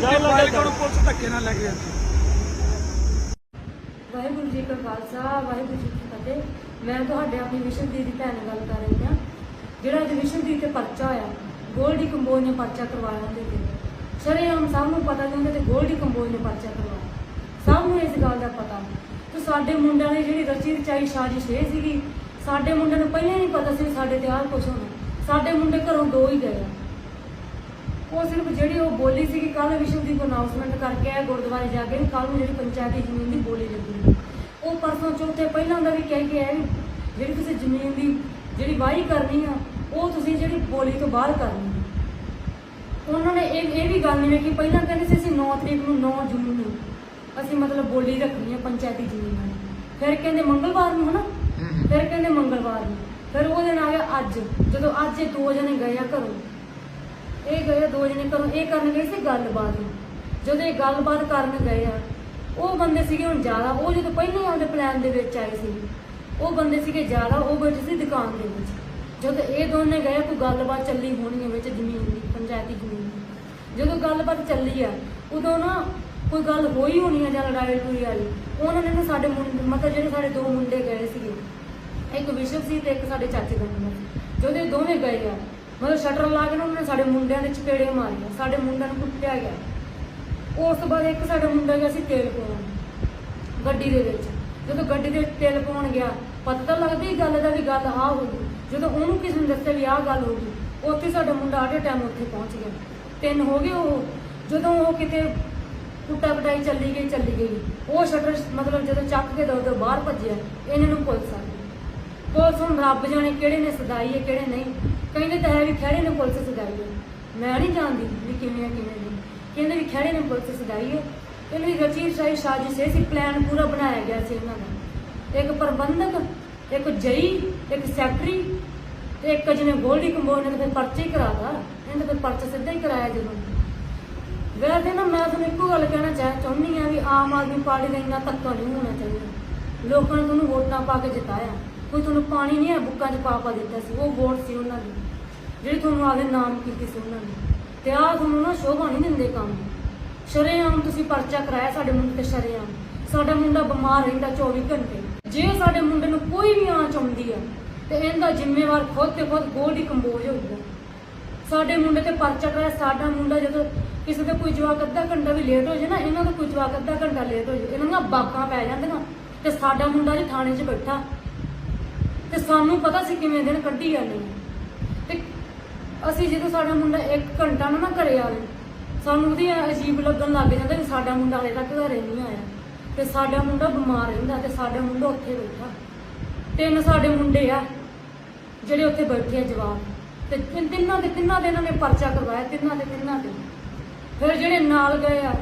ਕਿ ਬਾਲਿਕਾ ਨੂੰ ਪੁਲਿਸ ਧੱਕੇ ਨਾਲ ਲੈ ਕੇ ਜਾਂਦੀ ਵਾਹਿਗੁਰੂ ਜੀ ਕਾ ਖਾਲਸਾ ਵਾਹਿਗੁਰੂ ਜੀ ਕੀ ਫਤਿਹ। ਮੈਂ ਤੁਹਾਡੇ ਆਪਣੀ ਵਿਸ਼ਵਦੀਪ ਦੀ ਭੈਣ ਨਾਲ ਗੱਲ ਕਰ ਰਹੀ ਹਾਂ। ਜਿਹੜਾ ਅੱਜ ਵਿਸ਼ਵਦੀਪ ਤੇ ਪਰਚਾ ਹੋਇਆ ਗੋਲਡੀ ਕੰਬੋਜ ਨੇ ਪਰਚਾ ਕਰਵਾਇਆ ਉਹਦੇ ਤੇ ਸ਼ਰੇਆਮ ਸਭ ਨੂੰ ਪਤਾ ਉਹਦੇ ਤੇ ਗੋਲਡੀ ਕੰਬੋਜ ਨੇ ਪਰਚਾ ਕਰਵਾਇਆ। ਸਭ ਨੂੰ ਇਸ ਗੱਲ ਦਾ ਪਤਾ। ਤੇ ਸਾਡੇ ਮੁੰਡਿਆਂ ਦੀ ਜਿਹੜੀ ਰਚੀ ਰਚਾਈ ਸਾਜ਼ਿਸ਼ ਇਹ ਸੀਗੀ ਸਾਡੇ ਮੁੰਡਿਆਂ ਨੂੰ ਪਹਿਲਾਂ ਹੀ ਨਹੀਂ ਪਤਾ ਸੀ ਸਾਡੇ ਤੇ ਆਹ ਕੁਝ ਹੋਣਾ। ਸਾਡੇ ਮੁੰਡੇ ਘਰੋਂ ਦੋ ਹੀ ਗਏ ਆ। ਉਹ ਸਿਰਫ ਜਿਹੜੀ ਉਹ ਬੋਲੀ ਸੀ ਕਿ ਕੱਲ ਵਿਸ਼ਵਦੀਪ ਅਨਾਉਂਸਮੈਂਟ ਕਰਕੇ ਆਇਆ ਗੁਰਦੁਆਰੇ ਜਾ ਕੇ ਕੱਲ ਨੂੰ ਜਿਹੜੀ ਪੰਚਾਇਤੀ ਜ਼ਮੀਨ ਦੀ ਬੋਲੀ ਲੱਗਣੀ ਉਹ ਪਰਸੋਂ ਚੌਥੇ ਪਹਿਲਾਂ ਦਾ ਵੀ ਕਹਿ ਕੇ ਵੀ ਜਿਹੜੀ ਤੁਸੀਂ ਜ਼ਮੀਨ ਦੀ ਜਿਹੜੀ ਵਾਹੀ ਕਰਨੀ ਆ ਉਹ ਤੁਸੀਂ ਜਿਹੜੀ ਬੋਲੀ ਤੋਂ ਬਾਹਰ ਕਰਨੀ ਆ। ਉਹਨਾਂ ਨੇ ਇਹ ਇਹ ਵੀ ਗੱਲ ਨਹੀਂ ਵੇਖੀ ਪਹਿਲਾਂ ਕਹਿੰਦੇ ਸੀ ਅਸੀਂ 9 ਤਰੀਕ ਨੂੰ 9 ਜੂਨ ਨੂੰ ਅਸੀਂ ਮਤਲਬ ਬੋਲੀ ਰੱਖਣੀ ਆ ਪੰਚਾਇਤੀ ਜ਼ਮੀਨਾਂ ਦੀ ਫਿਰ ਕਹਿੰਦੇ ਮੰਗਲਵਾਰ ਨੂੰ ਹਨਾ? ਫਿਰ ਕਹਿੰਦੇ ਮੰਗਲਵਾਰ ਨੂੰ। ਫਿਰ ਉਹ ਦਿਨ ਆ ਗਿਆ ਅੱਜ ਜਦੋਂ ਅੱਜ ਇਹ ਦੋ ਜਣੇ ਗਏ ਆ ਘਰੋਂ ਇਹ ਗਏ ਦੋ ਜਣੇ ਘਰੋਂ, ਇਹ ਕਰਨ ਗਏ ਸੀ ਗੱਲਬਾਤ। ਜਦੋਂ ਇਹ ਗੱਲਬਾਤ ਕਰਨ ਗਏ ਆ, ਉਹ ਬੰਦੇ ਸੀਗੇ ਹੁਣ ਜ਼ਿਆਦਾ, ਉਹ ਜਦੋਂ ਪਹਿਲਾਂ ਹੀ ਆਪਦੇ ਪਲਾਨ ਦੇ ਵਿੱਚ ਆਏ ਸੀ, ਉਹ ਬੰਦੇ ਸੀਗੇ ਜ਼ਿਆਦਾ, ਉਹ ਬੈਠੇ ਸੀ ਦੁਕਾਨ ਦੇ ਵਿੱਚ। ਜਦੋਂ ਇਹ ਦੋਨੇ ਗਏ, ਕੋਈ ਗੱਲਬਾਤ ਚੱਲੀ ਹੋਣੀ ਹੈ ਵਿੱਚ ਜ਼ਮੀਨ ਦੀ, ਪੰਚਾਇਤੀ ਜ਼ਮੀਨ ਦੀ। ਜਦੋਂ ਗੱਲਬਾਤ ਚੱਲੀ ਆ, ਉਦੋਂ ਨਾ ਕੋਈ ਗੱਲ ਹੋਈ ਹੋਣੀ ਹੈ ਜਾਂ ਲੜਾਈ ਲੜੂਈ ਵਾਲੀ, ਉਹਨਾਂ ਨੇ ਨਾ ਸਾਡੇ ਮੁੰਡੇ ਮਤਲਬ ਜਿਹੜੇ ਸਾਡੇ ਦੋ ਮੁੰਡੇ ਗਏ ਸੀਗੇ, ਇੱਕ ਵਿਸ਼ਵ ਸੀ ਤੇ ਇੱਕ ਸਾਡੇ ਚਾਚੇ ਦਾ ਮੁੰਡਾ ਜਦੋਂ ਇਹ ਦੋਵੇਂ ਗਏ ਆ ਮਤਲਬ ਸ਼ਟਰ ਲਾ ਕੇ ਨਾ ਉਹਨਾਂ ਨੇ ਸਾਡੇ ਮੁੰਡਿਆਂ ਦੇ ਚਪੇੜੇ ਮਾਰੀਆਂ, ਸਾਡੇ ਮੁੰਡਿਆਂ ਨੂੰ ਕੁੱਟਿਆ ਗਿਆ। ਉਸ ਤੋਂ ਬਾਅਦ ਇੱਕ ਸਾਡਾ ਮੁੰਡਾ ਗਿਆ ਸੀ ਤੇਲ ਪਾਉਣ, ਗੱਡੀ ਦੇ ਵਿੱਚ। ਜਦੋਂ ਗੱਡੀ ਦੇ ਵਿੱਚ ਤੇਲ ਪਾਉਣ ਗਿਆ, ਪਤਾ ਤਾਂ ਲੱਗਦਾ ਗੱਲ ਦਾ ਵੀ ਗੱਲ ਆਹ ਹੋ ਗਈ। ਜਦੋਂ ਉਹਨੂੰ ਕਿਸੇ ਨੂੰ ਦੱਸਿਆ ਵੀ ਆਹ ਗੱਲ ਹੋ ਗਈ, ਉੱਥੇ ਸਾਡਾ ਮੁੰਡਾ ਆਟੇ ਟਾਈਮ ਉੱਥੇ ਪਹੁੰਚ ਗਿਆ। ਤਿੰਨ ਹੋ ਗਏ ਉਹ। ਜਦੋਂ ਉਹ ਕਿਤੇ ਕੁੱਟਾ ਕਟਾਈ ਚੱਲੀ ਗਈ ਚੱਲੀ ਗਈ। ਉਹ ਸ਼ਟਰ ਮਤਲਬ ਜਦੋਂ ਚੱਕ ਕੇ ਦੋ ਦੋ ਬਾਹਰ ਭੱਜਿਆ, ਇਹਨਾਂ ਨੂੰ ਪੁਲਿਸ ਆ ਗਈ। ਪੁਲਿਸ ਹੁਣ ਰੱਬ ਜਾਣੇ ਕਿਹੜੇ ਨੇ ਸਦਾਈ ਹੈ, ਕਿਹੜੇ ਨਹੀਂ। ਕਹਿੰਦੇ ਤਾਂ ਹੈ ਵੀ ਖੜੇ ਨੇ ਪੁਲਿਸ ਸਦਾਈ ਮੈਂ ਨਹੀਂ ਜਾਣਦੀ ਵੀ ਕਿਵੇਂ ਆ, ਕਿਵੇਂ ਨਹੀਂ। ਕਹਿੰਦੇ ਵੀ ਖੜੇ ਨੇ ਪੁਲਿਸ ਸਦਾਈ ਹੈ ਇਹਨਾਂ ਰਚੀ ਰਚਾਈ ਸਾਜ਼ਿਸ਼ ਸੀ ਪਲਾਨ ਪੂਰਾ ਬਣਾਇਆ ਗਿਆ ਸੀ ਇਹਨਾਂ ਦਾ। ਇੱਕ ਪ੍ਰਬੰਧਕ, ਇੱਕ ਜਈ, ਇੱਕ ਸੈਕਟਰੀ, ਤੇ ਇੱਕ ਜਿਹਨੇ ਗੋਲਡੀ ਕੰਬੋਜ ਨੇ ਫਿਰ ਪਰਚੇ ਹੀ ਕਰਾਤਾ। ਇਹਨੇ ਤਾਂ ਫਿਰ ਪਰਚਾ ਸਿੱਧਾ ਹੀ ਕਰਾਇਆ ਜਦੋਂ। ਵੈਸੇ ਨਾ ਮੈਂ ਤੁਹਾਨੂੰ ਇੱਕੋ ਗੱਲ ਕਹਿਣਾ ਚਾਹ ਚਾਹੁੰਦੀ ਆ ਵੀ ਆਮ ਆਦਮੀ ਪਾਰਟੀ ਦਾ ਇੰਨਾ ਧੱਕਾ ਨਹੀਂ ਹੋਣਾ ਚਾਹੀਦਾ। ਲੋਕਾਂ ਨੇ ਤੁਹਾਨੂੰ ਵੋਟਾਂ ਪਾ ਕੇ ਜਿਤਾਇਆ। ਕੋਈ ਤੁਹਾਨੂੰ ਪਾਣੀ ਨਹੀਂ ਹੈ, ਬੁੱਕਾਂ 'ਚ ਪਾ ਪਾ ਦਿੱਤਾ ਸੀ, ਉਹ ਵੋਟ ਸੀ ਉਹਨਾਂ ਦੀ। ਜਿਹੜੀ ਤੁਹਾਨੂੰ ਆਪਦੇ ਨਾਮ ਕੀਤੀ ਸੀ ਉਹਨਾਂ ਨੇ ਤੇ ਆਹ ਤੁਹਾਨੂੰ ਨਾ ਸ਼ੋਭਾ ਨਹੀਂ ਦਿੰਦੇ ਕੰਮ ਸ਼ਰੇਆਮ ਤੁਸੀਂ ਪਰਚਾ ਕਰਾਇਆ ਸਾਡੇ ਮੁੰਡੇ ਤੇ ਸ਼ਰੇਆਮ। ਸਾਡਾ ਮੁੰਡਾ ਬਿਮਾਰ ਰਹਿੰਦਾ 24 ਘੰਟੇ। ਜੇ ਸਾਡੇ ਮੁੰਡੇ ਨੂੰ ਕੋਈ ਵੀ ਆਂਚ ਆਉਂਦੀ ਹੈ ਤੇ ਇਹਦਾ ਜ਼ਿੰਮੇਵਾਰ ਖੁਦ ਤੇ ਖੁਦ ਗੋਲਡੀ ਕੰਬੋਜ ਹੋਊਗਾ ਸਾਡੇ ਮੁੰਡੇ ਤੇ ਪਰਚਾ ਕਰਾਇਆ ਸਾਡਾ ਮੁੰਡਾ, ਜਦੋਂ ਕਿਸੇ ਦਾ ਕੋਈ ਜਵਾਕ ਅੱਧਾ ਘੰਟਾ ਵੀ ਲੇਟ ਹੋ ਜਾਏ ਨਾ, ਇਹਨਾਂ ਦਾ ਕੋਈ ਜਵਾਕ ਅੱਧਾ ਘੰਟਾ ਲੇਟ ਹੋ ਜਾਏ, ਇਹਨਾਂ ਦੀਆਂ ਬਾਕਾਂ ਪੈ ਜਾਂਦੇ ਨਾ ਤੇ ਸਾਡਾ ਮੁੰਡਾ ਜੀ ਥਾਣੇ 'ਚ ਬੈਠਾ। ਤੇ ਸਾਨੂੰ ਪਤਾ ਸੀ ਕਿਵੇਂ ਦਿਨ ਕੱਢੀ ਜਾਂਦੇ ਆ ਤੇ ਅਸੀਂ ਜਦੋਂ ਸਾਡਾ ਮੁੰਡਾ 1 ਘੰਟਾ ਨਾ ਨਾ ਘਰੇ ਆਵੇ, ਸਾਨੂੰ ਉਹਦੀ ਅਜੀਬ ਲੱਗਣ ਲੱਗ ਜਾਂਦਾ ਵੀ ਸਾਡਾ ਮੁੰਡਾ ਹਲੇ ਤੱਕ ਘਰੇ ਨਹੀਂ ਆਇਆ। ਤੇ ਸਾਡਾ ਮੁੰਡਾ ਬਿਮਾਰ ਰਹਿੰਦਾ ਤੇ ਸਾਡਾ ਮੁੰਡਾ ਉੱਥੇ ਬੈਠਾ। ਤਿੰਨ ਸਾਡੇ ਮੁੰਡੇ ਆ, ਜਿਹੜੇ ਉੱਥੇ ਬੈਠੇ ਆ ਜਵਾਬ ਤੇ ਤਿੰਨਾਂ ਦੇ ਤਿੰਨਾਂ ਦੇ ਇਹਨਾਂ ਨੇ ਪਰਚਾ ਕਰਵਾਇਆ, ਤਿੰਨਾਂ ਦੇ ਤਿੰਨਾਂ ਦੇ। ਫਿਰ ਜਿਹੜੇ ਨਾਲ ਗਏ ਆ,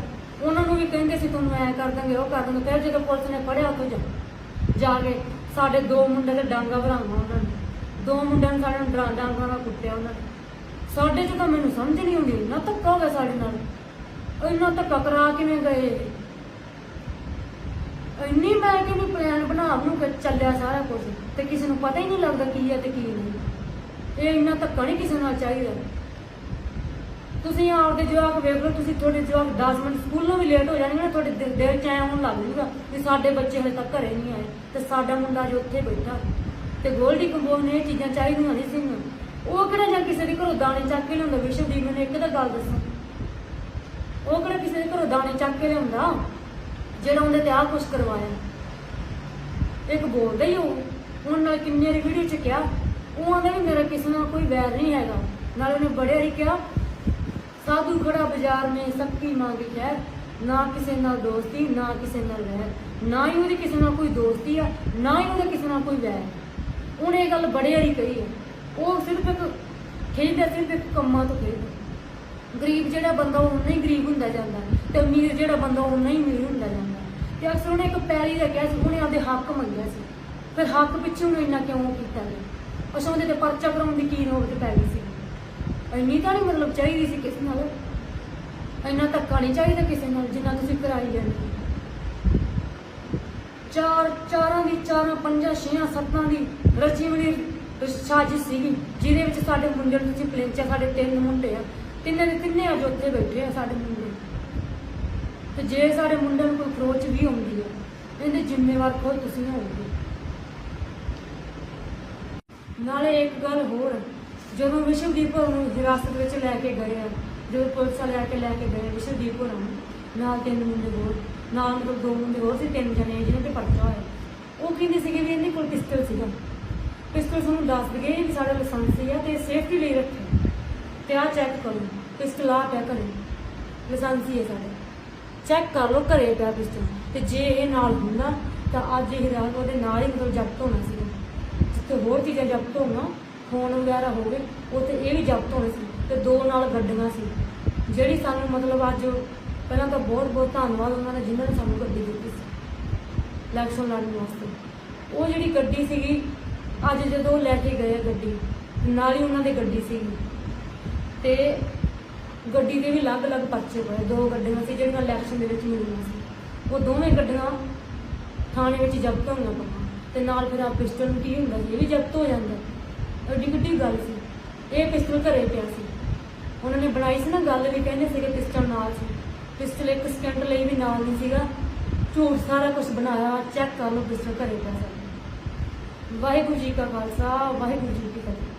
ਉਹਨਾਂ ਨੂੰ ਵੀ ਕਹਿੰਦੇ ਸੀ, ਤੁਹਾਨੂੰ ਐ ਕਰ ਦਾਂਗੇ, ਉਹ ਕਰ ਦਾਂਗੇ। ਫਿਰ ਜਦੋਂ ਪੁਲਿਸ ਨੇ ਫੜਿਆ ਉੱਥੋਂ ਜਾ ਕੇ ਸਾਡੇ ਦੋ ਮੁੰਡੇ ਦੇ ਡਾਂਗਾ ਭਰਾਵਾਂ ਉਹਨਾਂ ਨੇ। ਦੋ ਮੁੰਡਿਆਂ ਨੂੰ ਸਾਡੇ ਡਰਾਂ ਡਾਂਗਾ ਨਾਲ ਕੁੱਟਿਆ ਉਹਨਾਂ ਨੇ। ਸਾਡੇ 'ਚ ਤਾਂ ਮੈਨੂੰ ਸਮਝ ਨਹੀਂ ਆਉਂਦੀ, ਇੰਨਾ ਧੱਕਾ ਹੋ ਗਿਆ ਸਾਡੇ ਨਾਲ। ਇੰਨਾ ਧੱਕਾ ਕਰਾ ਕਿਵੇਂ ਗਏ ਇੰਨੀ ਮੈਂ ਕਿ ਨਹੀਂ ਪਲਾਨ ਬਣਾ ਨੂੰ ਚੱਲਿਆ ਸਾਰਾ ਕੁਝ ਤੇ ਕਿਸੇ ਨੂੰ ਪਤਾ ਹੀ ਨਹੀਂ ਲੱਗਦਾ ਕੀ ਹੈ ਤੇ ਕੀ ਨਹੀਂ। ਇਹ ਇੰਨਾ ਧੱਕਾ ਨਹੀਂ ਕਿਸੇ ਨਾਲ ਚਾਹੀਦਾ। ਤੁਸੀਂ ਆਪਦੇ ਜਵਾਕ ਵੇਖ ਲਓ, ਤੁਸੀਂ ਤੁਹਾਡੇ ਜਵਾਕ 10 ਮਿੰਟ ਸਕੂਲੋਂ ਵੀ ਲੇਟ ਹੋ ਜਾਣਗੇ ਨਾ, ਤੁਹਾਡੇ ਦਿਲ ਦਿਲ ਚ ਹੋਣ ਲੱਗ ਜੂਗਾ ਵੀ ਸਾਡੇ ਬੱਚੇ ਹਲੇ ਤੱਕ ਘਰੇ ਨਹੀਂ ਆਏ ਤੇ ਸਾਡਾ ਮੁੰਡਾ ਜੋ ਉੱਥੇ ਬੈਠਾ। ਤੇ ਗੋਲਡੀ ਕੰਬੋਜ ਨੇ ਇਹ ਚੀਜ਼ਾਂ ਚਾਹੀਦੀਆਂ ਨਹੀਂ ਸੀ ਉਹ ਕਿਹੜਾ ਜਾਂ ਕਿਸੇ ਦੇ ਘਰੋਂ ਦਾਣੇ ਚੱਕ ਕੇ ਲਿਆਉਂਦਾ? ਵਿਸ਼ਵਦੀਪ, ਮੈਨੂੰ ਇੱਕ ਤਾਂ ਗੱਲ ਦੱਸੋ। ਉਹ ਕਿਹੜਾ ਕਿਸੇ ਦੇ ਘਰੋਂ ਦਾਣੇ ਚੱਕ ਕੇ ਲਿਆਉਂਦਾ? ਜਿਹੜਾ ਉਹਦੇ ਤੇ ਆਹ ਕੁਛ ਕਰਵਾਇਆ। ਇੱਕ ਬੋਲਦਾ ਹੀ ਉਹ। ਹੁਣ ਨਾਲ ਕਿੰਨੇ ਦੀ ਵੀਡੀਓ ਚ ਕਿਹਾ, ਉਹ ਆਂਦਾ ਵੀ ਮੇਰਾ ਕਿਸੇ ਨਾਲ ਕੋਈ ਵੈਰ ਨਹੀਂ ਹੈਗਾ। ਨਾਲ ਉਹਨੇ ਬੜੇ ਵਾਰੀ ਕਿਹਾ ਸਾਧੂ ਖੜਾ ਬਾਜ਼ਾਰ ਮੇਂ ਸੱਕੀ ਮੰਗੀ ਖੈਰ ਨਾ ਕਿਸੇ ਨਾਲ ਦੋਸਤੀ, ਨਾ ਕਿਸੇ ਨਾਲ ਵੈਰ ਨਾ ਹੀ ਉਹਦੀ ਕਿਸੇ ਨਾਲ ਕੋਈ ਦੋਸਤੀ ਆ, ਨਾ ਹੀ ਉਹਦਾ ਕਿਸੇ ਨਾਲ ਕੋਈ ਵੈਰ ਉਹਨੇ ਇਹ ਗੱਲ ਬੜੇ ਵਾਰੀ ਕਹੀ ਹੈ। ਉਹ ਸਿਰਫ ਇੱਕ ਖੇਡਦਾ, ਸਿਰਫ ਇੱਕ ਕੰਮਾਂ ਤੋਂ ਖੇਡਦਾ। ਗਰੀਬ ਜਿਹੜਾ ਬੰਦਾ ਉਹ ਨਹੀਂ ਗਰੀਬ ਹੁੰਦਾ ਜਾਂਦਾ ਤੇ ਅਮੀਰ ਜਿਹੜਾ ਬੰਦਾ ਉਹ ਨਹੀਂ ਅਮੀਰ ਹੁੰਦਾ ਜਾਂਦਾ ਤੇ ਅਕਸਰ ਉਹਨੇ ਇੱਕ ਪੈਰੀ ਦਾ ਕਿਹਾ ਸੀ, ਉਹਨੇ ਆਪਦੇ ਹੱਕ ਮੰਗਿਆ ਸੀ। ਫਿਰ ਹੱਕ ਪਿੱਛੇ ਉਹਨੂੰ ਇੰਨਾ ਕਿਉਂ ਕੀਤਾ? ਗਿਆ ਅਸਾਂ ਉਹਦੇ ਤੇ ਪਰਚਾ ਕਰਾਉਣ ਦੀ ਕੀ ਨੋਬਤ ਪੈ ਗਈ ਸੀ? ਇੰਨੀ ਤਾਂ ਨਹੀਂ ਮਤਲਬ ਚਾਹੀਦੀ ਸੀ ਕਿਸੇ ਨਾਲ। ਇੰਨਾ ਧੱਕਾ ਨਹੀਂ ਚਾਹੀਦਾ ਕਿਸੇ ਨਾਲ ਜਿੰਨਾ ਤੁਸੀਂ ਕਰਾਈ ਜਾਂਦੇ। ਚਾਰ, ਚਾਰਾਂ ਦੀ ਚਾਰਾਂ, ਪੰਜਾਂ, ਛੇਆਂ, ਸੱਤਾਂ ਦੀ ਰਚੀ ਮਿਲੀ ਸਾਜ਼ਿਸ਼ ਸੀਗੀ, ਜਿਹਦੇ ਵਿੱਚ ਸਾਡੇ ਮੁੰਡੇ ਨੂੰ ਤੁਸੀਂ ਪਲੇਂਚਾ ਸਾਡੇ ਤਿੰਨ ਮੁੰਡੇ ਆ। ਤਿੰਨੇ ਦੇ ਤਿੰਨੇ ਅੱਜ ਉੱਥੇ ਬੈਠੇ ਆ ਸਾਡੇ ਮੁੰਡੇ। ਤੇ ਜੇ ਸਾਡੇ ਮੁੰਡੇ ਨੂੰ ਕੋਈ ਖਰੋਚ ਵੀ ਹੁੰਦੀ ਹੈ ਇਹਦੇ ਜ਼ਿੰਮੇਵਾਰ ਖੁਦ ਤੁਸੀਂ ਹੋਵੋਗੇ। ਨਾਲੇ ਇੱਕ ਗੱਲ ਹੋਰ ਜਦੋਂ ਵਿਸ਼ਵਦੀਪ ਹੋਰਾਂ ਨੂੰ ਹਿਰਾਸਤ ਵਿੱਚ ਲੈ ਕੇ ਗਏ ਆ, ਜਦੋਂ ਪੁਲਿਸ ਵਾਲੇ ਆ ਕੇ ਲੈ ਕੇ ਗਏ ਵਿਸ਼ਵਦੀਪ ਹੋਰਾਂ ਨੂੰ, ਨਾਲ ਤਿੰਨ ਮੁੰਡੇ ਹੋਰ, ਨਾਲ ਮਤਲਬ ਦੋ ਮੁੰਡੇ ਹੋਰ ਸੀ, ਤਿੰਨ ਜਣੇ ਜਿਹਨਾਂ ਤੇ ਪਰਚਾ ਹੋਇਆ। ਉਹ ਕਹਿੰਦੇ ਸੀਗੇ ਵੀ ਇਹਦੇ ਕੋਲ ਪਿਸਟਲ ਸੀਗਾ। ਪਿਸਟਲ ਤੁਹਾਨੂੰ ਦੱਸ ਦਈਏ ਵੀ ਸਾਡਾ ਲਾਇਸੈਂਸ ਹੈ ਤੇ ਸੇਫਟੀ ਲਈ ਰੱਖਿਆ। ਤੇ ਆ ਚੈੱਕ ਕਰੋ, ਪਿਸਤਲ ਆ ਪਿਆ ਘਰੇ। ਲਾਇਸੈਂਸ ਹੀ ਹੈ ਸਾਡਾ। ਚੈੱਕ ਕਰ ਲਓ, ਘਰੇ ਪਿਆ ਪਿਸਟਲ ਤੇ ਜੇ ਇਹ ਨਾਲ ਹੁੰਦਾ, ਤਾਂ ਅੱਜ ਇਹ ਰਾਤ ਉਹਦੇ ਨਾਲ ਹੀ ਮਤਲਬ ਜ਼ਬਤ ਹੋਣਾ ਸੀਗਾ। ਜਿੱਥੇ ਹੋਰ ਚੀਜ਼ਾਂ ਜ਼ਬਤ ਹੋਣਾ ਫੋਨ ਵਗੈਰਾ ਹੋ ਗਏ, ਉੱਥੇ ਇਹ ਵੀ ਜ਼ਬਤ ਹੋਣੇ ਸੀ ਤੇ ਦੋ ਨਾਲ ਗੱਡੀਆਂ ਸੀ। ਜਿਹੜੀ ਸਾਨੂੰ ਮਤਲਬ ਅੱਜ ਪਹਿਲਾਂ ਤਾਂ ਬਹੁਤ ਬਹੁਤ ਧੰਨਵਾਦ ਉਹਨਾਂ ਦਾ ਜਿਨ੍ਹਾਂ ਨੇ ਸਾਨੂੰ ਗੱਡੀ ਦਿੱਤੀ ਸੀ ਇਲੈਕਸ਼ਨ ਲੜਨ ਵਾਸਤੇ। ਉਹ ਜਿਹੜੀ ਗੱਡੀ ਸੀਗੀ, ਅੱਜ ਜਦੋਂ ਲੈ ਕੇ ਗਏ ਗੱਡੀ, ਨਾਲ ਹੀ ਉਹਨਾਂ ਦੀ ਗੱਡੀ ਸੀਗੀ। ਤੇ ਗੱਡੀ ਦੇ ਵੀ ਅਲੱਗ-ਅਲੱਗ ਪਰਚੇ ਪਏ, ਦੋ ਗੱਡੀਆਂ ਸੀ ਜਿਹੜੀਆਂ ਇਲੈਕਸ਼ਨ ਦੇ ਵਿੱਚ ਮਿਲੀਆਂ ਸੀ। ਉਹ ਦੋਵੇਂ ਗੱਡੀਆਂ ਥਾਣੇ ਵਿੱਚ ਜ਼ਬਤ ਹੋਈਆਂ ਪਈਆਂ, ਤੇ ਨਾਲ ਫਿਰ ਆ ਪਿਸਟਲ ਕੀ ਹੁੰਦਾ ਸੀ, ਇਹ ਵੀ ਜ਼ਬਤ ਹੋ ਜਾਂਦਾ। ਐਡੀ ਕਿੱਡੀ ਗੱਲ ਸੀ। ਇਹ ਪਿਸਟਲ ਘਰੇ ਪਿਆ ਸੀ। ਉਹਨਾਂ ਨੇ ਬਣਾਈ ਸੀ ਨਾ ਗੱਲ ਵੀ, ਕਹਿੰਦੇ ਸੀਗੇ ਪਿਸਟਲ ਨਾਲ ਸੀ। ਪਿਸਟਲ ਇੱਕ ਸਕਿੰਟ ਲਈ ਵੀ ਨਾਲ ਨਹੀਂ ਸੀਗਾ। ਝੂਠ ਸਾਰਾ ਕੁਝ ਬਣਾਇਆ ਚੈੱਕ ਕਰ ਲਓ ਪਿਸਟਲ ਘਰੇ ਪਿਆ ਸੀ। ਵਾਹਿਗੁਰੂ ਜੀ ਕਾ ਖਾਲਸਾ, ਵਾਹਿਗੁਰੂ ਜੀ ਕੀ ਫਤਿਹ।